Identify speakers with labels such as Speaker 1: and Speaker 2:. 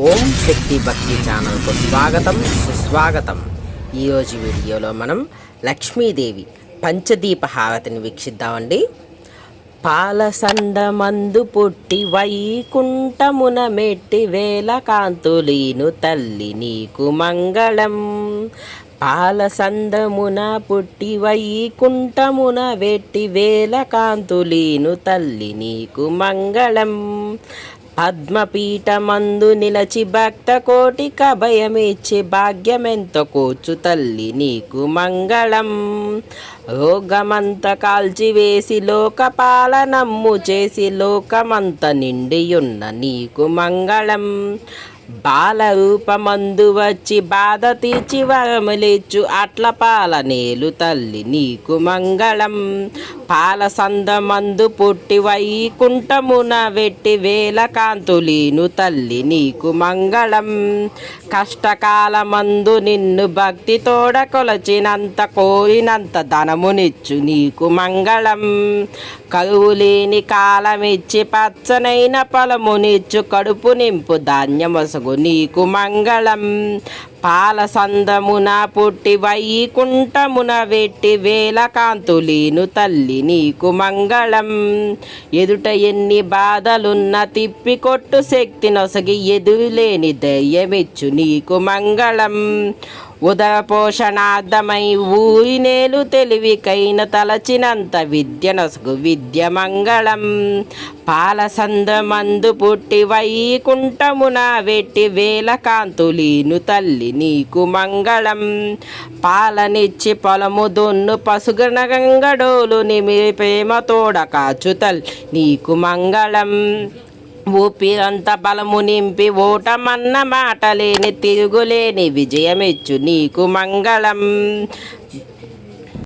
Speaker 1: ఓం శక్తి భక్తి ఛానల్కు స్వాగతం సుస్వాగతం. ఈరోజు వీడియోలో మనం లక్ష్మీదేవి పంచదీప హారతిని వీక్షిద్దామండి. పాలసందమందు పుట్టి వైకుంఠమున మెట్టి వేల కాంతులీను తల్లి నీకు మంగళం. పాలసందమున పుట్టి వైకుంఠమున వెట్టి వేల కాంతులీను తల్లి నీకు మంగళం. పద్మపీఠమందు నిలచి భక్త కోటిక భయమిచ్చి భాగ్యమెంత కూర్చు తల్లి నీకు మంగళం. రోగమంత కాల్చివేసి లోకపాలనమ్ము చేసి లోకమంత నిండియున్న నీకు మంగళం. బాలరూపమందు వచ్చి బాధ తీర్చి వరములిచ్చు అట్ల పాల నేలు తల్లి నీకు మంగళం. పాల సందమందు పుట్టి వైకుంఠమున వెట్టి వేల కాంతులీను తల్లి నీకు మంగళం. కష్టకాలమందు నిన్ను భక్తి తోడ కొలచినంత కోరినంత ధనమునిచ్చు నీకు మంగళం. కరువు లేని కాలమిచ్చి పచ్చనైన పొలమునిచ్చు కడుపు నింపు ధాన్యము నీకు మంగళం. పాలసందమున పుట్టి వైకుంఠమున వెట్టి వేల కాంతులీను తల్లి నీకు మంగళం. ఎదుట ఎన్ని బాధలున్న తిప్పి కొట్టు శక్తి నొసగి ఎదురులేని ధైర్యమిచ్చు నీకు మంగళం. ఉదర పోషణార్థమై ఊరి నేలు తెలివికైన తలచినంత విద్య నొసగు విద్య మంగళం. పాలసందమందు పుట్టి వైకుంఠమున వెట్టి వేల కాంతులీను తల్లి నీకు మంగళం. పాలనిచ్చి పొలము దొన్ను పసుగనగంగడోలు నిమి ప్రేమ తోడ కాచు తల్లి నీకు మంగళం. ఊపిరంత బలము నింపి ఓటమన్న మాట లేని తిరుగులేని విజయమిచ్చు నీకు మంగళం.